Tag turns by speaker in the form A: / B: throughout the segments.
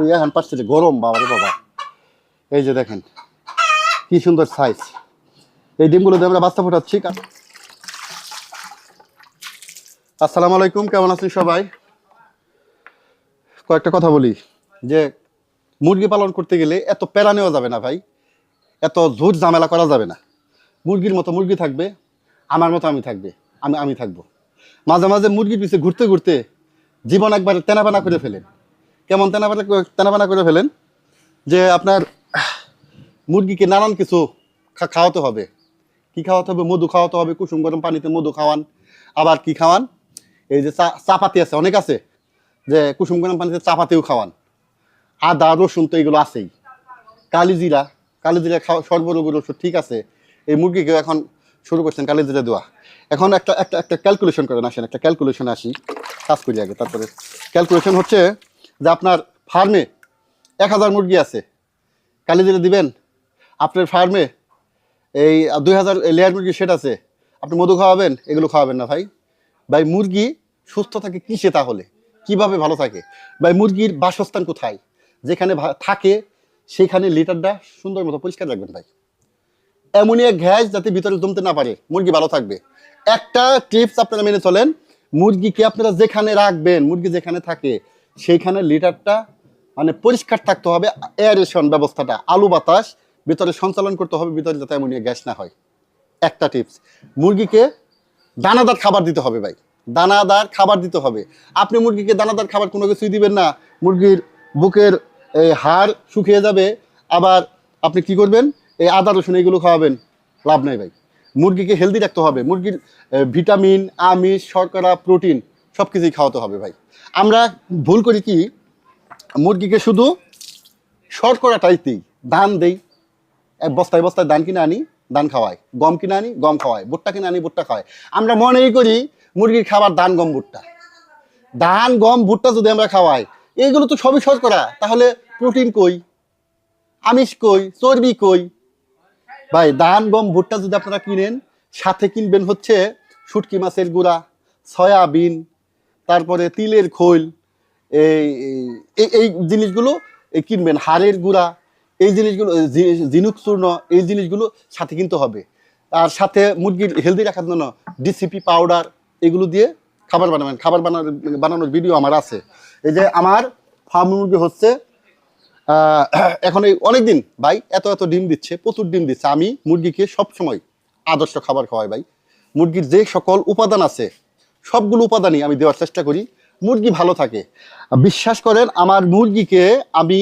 A: ওই এখন পাচ্ছে যে গরম বাবা রে বাবা। এই যে দেখেন, কি সুন্দর সাইজ এই ডিমগুলো দিয়ে আমরা বাচ্চা ফোটাচ্ছি। আসসালামু আলাইকুম, কেমন আছেন সবাই? কয়েকটা কথা বলি। যে মুরগি পালন করতে গেলে এত প্যারা নেওয়া যাবে না ভাই। এত ঝুট ঝামেলা করা যাবে না। মুরগির মতো মুরগি থাকবে, আমার মতো আমি থাকবে, আমি আমি থাকব। মাঝে মাঝে মুরগির পিছিয়ে ঘুরতে ঘুরতে জীবন একবার তেনাবেনা করে ফেলেন। কেমন তেনাবেনা তেনাবেনা করে ফেলেন? যে আপনার মুরগিকে নানান কিছু খাওয়াতে হবে। কি খাওয়াতে হবে? মধু খাওয়াতে হবে, কুসুম গরম পানিতে মধু খাওয়ান। আবার কি খাওয়ান? এই যে চা চাপাতি আছে, অনেক আছে। যে কুসুম গরম পানিতে চাপাতিও খাওয়ান। আদা, রসুন তো এগুলো আছেই। কালিজিরা কালিজিরা খাওয়া সর্বরোগের ওষুধ ঠিক আছে। এই মুরগিকে এখন শুরু করছেন কালিজিরা দেওয়া। এখন একটা একটা একটা ক্যালকুলেশন করেন আসেন, একটা ক্যালকুলেশন আসি। কাজ করি আগে, তারপরে। ক্যালকুলেশন হচ্ছে যে আপনার ফার্মে এক হাজার মুরগি আছে কালিজিরা দিবেন, আপনার ফার্মে এই দুই হাজার লেয়ার মুরগি সেট আছে, আপনি মধু খাওয়াবেন, এগুলো খাওয়াবেন না ভাই। ভাই, মুরগি সুস্থ থাকে কিসে তাহলে? কীভাবে ভালো থাকে? ভাই, মুরগির বাসস্থান কোথায়? যেখানে থাকে, সেখানে লিটারটা সুন্দর মতো পরিষ্কার রাখবেন ভাই। অ্যামোনিয়া ঘ্যাস যাতে ভিতরে জমতে না পারে, মুরগি ভালো থাকবে। একটা টিপস আপনারা মেনে চলেন, মুরগিকে আপনারা যেখানে রাখবেন, মুরগি যেখানে থাকে সেইখানে লিটারটা মানে পরিষ্কার থাকতে হবে এয়ারেশন ব্যবস্থাটা, আলু বাতাস, ভিতরে সঞ্চালন করতে হবে, ভিতরে যাতে অ্যামোনিয়া গ্যাস না হয়। একটা টিপস, মুরগিকে দানাদার খাবার দিতে হবে ভাই। দানাদার খাবার দিতে হবে। আপনি মুরগিকে দানাদার খাবার কোনো কিছুই দিবেন না, মুরগির বুকের হাড় শুকিয়ে যাবে, আবার আপনি কি করবেন? এই আদা, রসুন এগুলো খাওয়াবেন, লাভ নাই ভাই। মুরগিকে হেলদি রাখতে হবে। মুরগির ভিটামিন আমিষ, শর্করা প্রোটিন সব কিছুই খাওয়াতে হবে ভাই। আমরা ভুল করি কি, মুরগিকে শুধু শর্করাটাই দিই ধান দেই। এক বস্তায় বস্তায় ধান কিনে আনি ধান খাওয়াই গম কিনে আনি, গম খাওয়াই ভুট্টা কিনে আনি, ভুট্টা খাওয়াই আমরা মনেই করি মুরগির খাবার ধান গম ভুট্টা। ধান গম, ভুট্টা যদি আমরা খাওয়াই এইগুলো তো সবই শর্করা তাহলে প্রোটিন কই? আমিষ কই? চর্বি কই? ভাই ধান গম, ভুট্টা যদি আপনারা কিনেন, সাথে কিনবেন হচ্ছে শুটকি মাছের গুঁড়া, সয়াবিন তারপরে তিলের খোল, এই, এই- জিনিসগুলো কিনবেন। হাড়ের গুঁড়া, এই জিনিসগুলো জি- ঝিনুক চূর্ণ, এই জিনিসগুলো সাথে কিনতে হবে। আর সাথে মুরগির হেলদি রাখার জন্য ডিসিপি পাউডার এগুলো দিয়ে খাবার বানাবেন। খাবার বানানোর বানানোর ভিডিও আমার আছে। এই যে আমার ফার্ম মুরগি হচ্ছে এখন এই অনেক দিন ভাই, এত এত ডিম দিচ্ছে, প্রচুর ডিম দিচ্ছে। আমি মুরগিকে সব সময় আদর্শ খাবার খাওয়াই, ভাই। মুরগির যে সকল উপাদান আছে সবগুলো উপাদানই আমি দেওয়ার চেষ্টা করি। মুরগি ভালো থাকে। বিশ্বাস করেন, আমার মুরগিকে আমি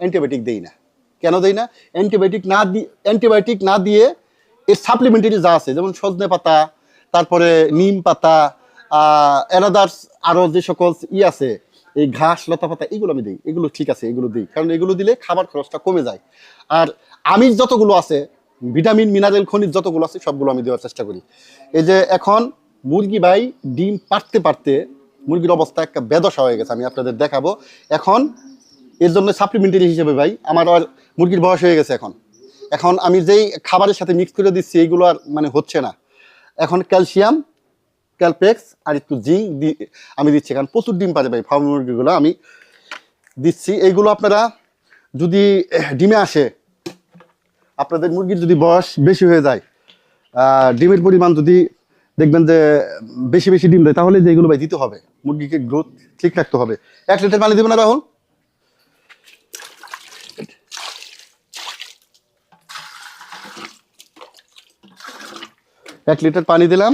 A: অ্যান্টিবায়োটিক দেই না। কেন দেই না? অ্যান্টিবায়োটিক না দিয়ে অ্যান্টিবায়োটিক না দিয়ে এর সাপ্লিমেন্টারি যা আছে, যেমন সজনে পাতা, তারপরে নিম পাতা অ্যানাদার্স আরও যে সকল ই আছে, এই ঘাস, লতা পাতা, এগুলো আমি দিই। এগুলো ঠিক আছে, এগুলো দিই। কারণ এগুলো দিলে খাবার খরচটা কমে যায়। আর আমিষ যতগুলো আছে, ভিটামিন মিনারেল খনিজ যতগুলো আছে, সবগুলো আমি দেওয়ার চেষ্টা করি। এই যে এখন মুরগি ভাই ডিম পারতে পারতে মুরগির অবস্থা একটা বেদশা হয়ে গেছে, আমি আপনাদের দেখাবো। এখন এর জন্য সাপ্লিমেন্টারি হিসেবে ভাই আমার আর মুরগির বয়স হয়ে গেছে এখন। এখন আমি যেই খাবারের সাথে মিক্স করে দিচ্ছি এইগুলো আর মানে হচ্ছে না। এখন ক্যালসিয়াম ক্যালপেক্স আর একটু জিঙ্ক আমি দিচ্ছি, কারণ প্রচুর ডিম পারে ভাই, ফার্ম মুরগিগুলো আমি দিচ্ছি। এইগুলো আপনারা যদি ডিমে আসে, আপনাদের মুরগির যদি বয়স বেশি হয়ে যায় ডিমের পরিমাণ যদি দেখবেন যে বেশি বেশি ডিম দেয়, তাহলে যে এগুলো ভাই দিতে হবে, মুরগিকে গ্রোথ ঠিক রাখতে হবে। এক লিটার পানি দেবেন না রাহুল? এক লিটার পানি দিলাম।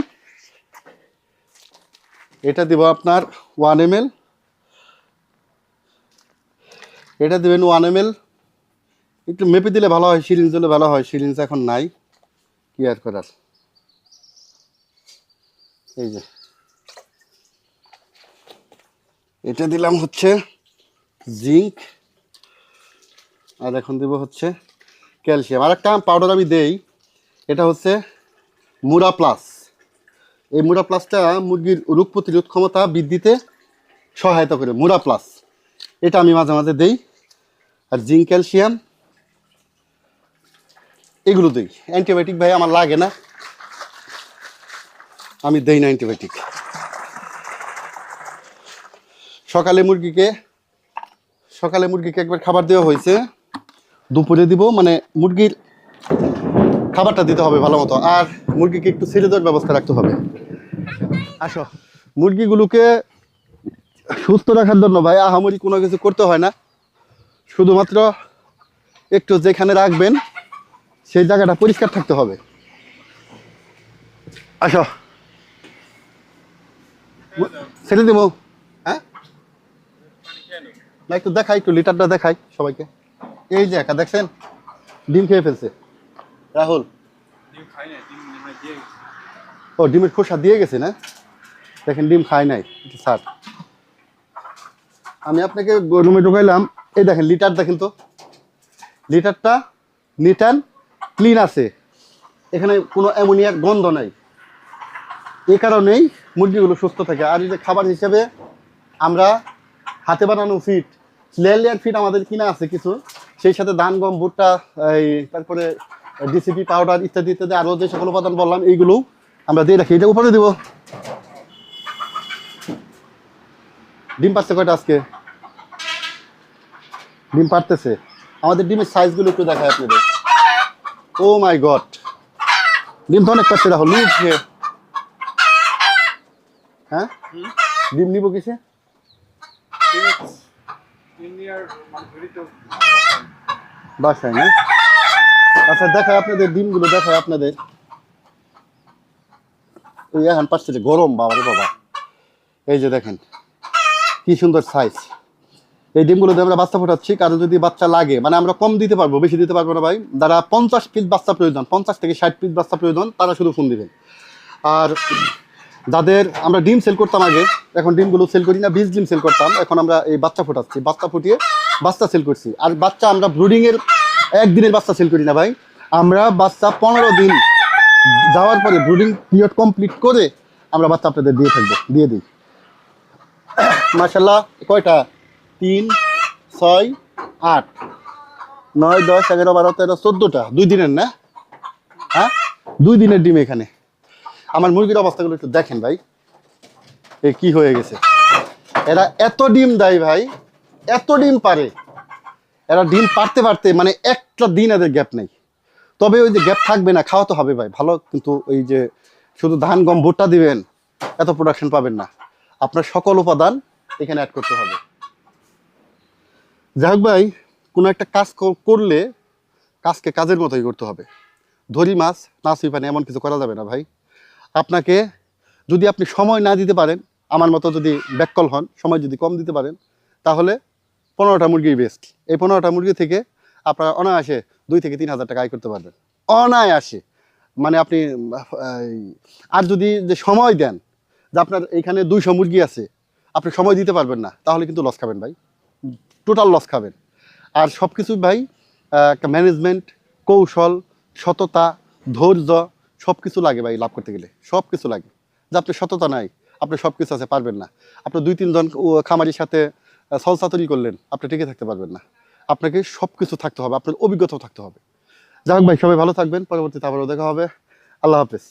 A: এটা দিব আপনার ওয়ান এম এটা দেবেন ওয়ান এম একটু মেপে দিলে ভালো হয়, সিরিঞ্জ দিলে ভালো হয়, সিরিঞ্জ এখন নাই। কি আর করার? এই যে। এটা দিলাম হচ্ছে জিঙ্ক, আর এখন দেবো হচ্ছে ক্যালসিয়াম। আর একটা পাউডার আমি দেই, এটা হচ্ছে মুরা প্লাস। এই মুরা প্লাসটা মুরগির রোগ প্রতিরোধ ক্ষমতা বৃদ্ধিতে সহায়তা করে, মুরা প্লাস। এটা আমি মাঝে মাঝে দেই, আর জিঙ্ক, ক্যালসিয়াম, এগুলো দিই। অ্যান্টিবায়োটিক ভাই আমার লাগে না। আমি দেই না অ্যান্টিবায়োটিক। সকালে মুরগিকে সকালে মুরগিকে একবার খাবার দেওয়া হয়েছে। দুপুরে দিব মানে মুরগির খাবারটা দিতে হবে ভালো মতো। আর মুরগিকে একটু ছেড়ে দেওয়ার ব্যবস্থা রাখতে হবে। আসো। মুরগিগুলোকে সুস্থ রাখার জন্য ভাই আহামরি কোনো কিছু করতে হয় না। শুধুমাত্র একটু যেখানে রাখবেন, সেই জায়গাটা পরিষ্কার থাকতে হবে। আসো। ছেড়ে দিব। হ্যাঁ? না একটু দেখাই একটু লিটারটা দেখাই সবাইকে। এই যে একা দেখছেন? ডিম খেয়ে ফেলছে। রাহুল। ও ডিমের খোসা দিয়ে গেছে না? দেখেন ডিম খায় নাই। স্যার। আমি আপনাকে রুমে ঢুকাইলাম। এই দেখেন লিটার দেখেন তো। লিটারটা নিট অ্যান্ড ক্লিন আছে। এখানে কোনো অ্যামোনিয়ার গন্ধ নাই। এই কারণেই মুরগিগুলো সুস্থ থাকে। আর এই যে খাবার হিসেবে আমরা হাতে বানানো ফিট লেয়ার লেয়ার ফিট আমাদের কিনা আছে কিছু। সেই সাথে ধান, গম, ভুট্টা, এই তারপরে ডিসিপি পাউডার ইত্যাদি ইত্যাদি আরও যে সকল উপাদান বললাম এইগুলো আমরা দিয়ে রাখি। এটা উপরে দিব। ডিম পাচ্ছে কয়টা আজকে? ডিম পারতেছে আমাদের ডিমের সাইজগুলো একটু দেখায় আপনাদের। ও মাই গড ডিম তো অনেক পাচ্ছে নিয়ে খেয়ে। হ্যাঁ? ডিম নিব কিসে? বাসায় না? আচ্ছা দেখায় আপনাদের ডিমগুলো দেখায় আপনাদের। ওই এখন পাচ্ছে যে গরম, বাবা রে বাবা। এই যে দেখেন, কি সুন্দর সাইজ এই ডিমগুলো দিয়ে আমরা বাচ্চা ফোটাচ্ছি, কারও যদি বাচ্চা লাগে মানে আমরা কম দিতে পারব, বেশি দিতে পারব না ভাই। যারা পঞ্চাশ পিস বাচ্চা প্রয়োজন, পঞ্চাশ থেকে ষাট পিস বাচ্চা প্রয়োজন, তারা শুধু ফোন দিবেন। আর যাদের আমরা ডিম সেল করতাম আগে, এখন ডিমগুলো সেল করি না, বীজ ডিম সেল করতাম, এখন আমরা এই বাচ্চা ফোটাচ্ছি, বাচ্চা ফুটিয়ে বাচ্চা সেল করছি। আর বাচ্চা আমরা ব্রুডিংয়ের একদিনের বাচ্চা সেল করি না ভাই। আমরা বাচ্চা পনেরো দিন যাওয়ার পরে ব্রুডিং পিরিয়ড কমপ্লিট করে আমরা বাচ্চা আপনাদের দিয়ে থাকব, দিয়ে দিই। মাসাল্লাহ কয়টা? তিন, ছয়, আট, নয়, দশ, এগারো, বারো, তেরো, চোদ্দোটা। দুই দিনের না? হ্যাঁ? দুই দিনের ডিম এখানে। আমার মুরগির অবস্থাগুলো একটু দেখেন ভাই। এ কি হয়ে গেছে? এরা এত ডিম দেয় ভাই, এত ডিম পারে। এরা ডিম পারতে পারতে মানে একটা দিন এদের গ্যাপ নেই। তবে ওই যে গ্যাপ থাকবে না, খাওয়াতে হবে ভাই, ভালো। কিন্তু ওই যে শুধু ধান, গম, ভুট্টা দিবেন, এত প্রোডাকশন পাবেন না। আপনার সকল উপাদান এখানে অ্যাড করতে হবে। যাই হোক ভাই, কোনো একটা কাজ করলে কাজকে কাজের মতোই করতে হবে। ধরি মাছ নাচি পানি এমন কিছু করা যাবে না ভাই। আপনাকে যদি আপনি সময় না দিতে পারেন, আমার মতো যদি ব্যাককল হন, সময় যদি কম দিতে পারেন, তাহলে পনেরোটা মুরগি বেস্ট এই পনেরোটা মুরগি থেকে আপনারা অনায়াসে দুই থেকে তিন হাজার টাকা আয় করতে পারবেন। অনায়াসে। মানে আপনি আর যদি যে সময় দেন, যে আপনার এখানে দুইশো মুরগি আছে, আপনি সময় দিতে পারবেন না, তাহলে কিন্তু লস খাবেন ভাই। টোটাল লস খাবেন। আর সব কিছু ভাই একটা ম্যানেজমেন্ট কৌশল, সততা, ধৈর্য সব কিছু লাগে ভাই লাভ করতে গেলে সব কিছু লাগে। যে আপনি সততা নাই, আপনি সব কিছু আছে, পারবেন না। আপনি দুই, তিনজন খামারির সাথে সলসাতরি করলেন, আপনি টিকে থাকতে পারবেন না। আপনাকে সব কিছু থাকতে হবে, আপনার অভিজ্ঞতাও থাকতে হবে। যাই ভাই, সবাই ভালো থাকবেন, পরবর্তীতে আবারও দেখা হবে। আল্লাহ হাফেজ।